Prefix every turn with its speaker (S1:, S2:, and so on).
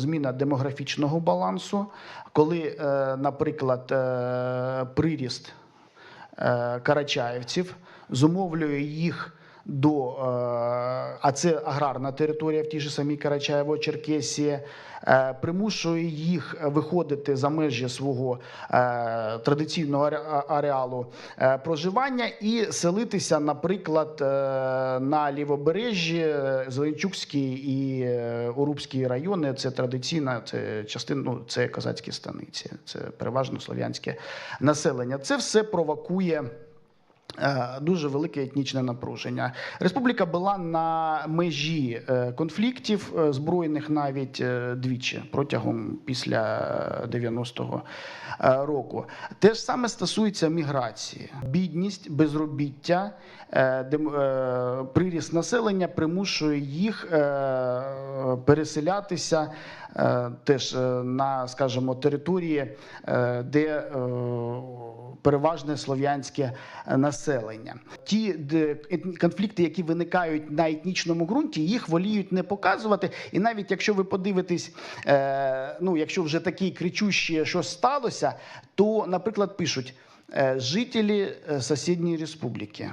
S1: зміна демографічного балансу, коли, е, наприклад, е, приріст е, карачаївців зумовлює їх до, е, а це аграрна територія в тій же самій Карачаєво-Черкесії, е, примушує їх виходити за межі свого е, традиційного аре- ареалу проживання і селитися, наприклад, на лівобережжі, Зеленчукський і Урубський райони. Це традиційна, це частина, ну, це козацькі станиці, це переважно слов'янське населення. Це все провокує. Е, Дуже велике етнічне напруження. Республіка була на межі е, конфліктів е, збройних навіть двічі протягом після 90-го е, року. Те ж саме стосується міграції, бідність, безробіття, приріст населення примушує їх переселятися теж на, скажімо, території, де переважне слов'янське е, населення. Ті конфлікти, які виникають на етнічному ґрунті, їх воліють не показувати. І навіть якщо ви подивитесь, е, ну якщо вже такі кричущі що сталося, то, наприклад, пишуть. е, Жителі е, сусідньої республіки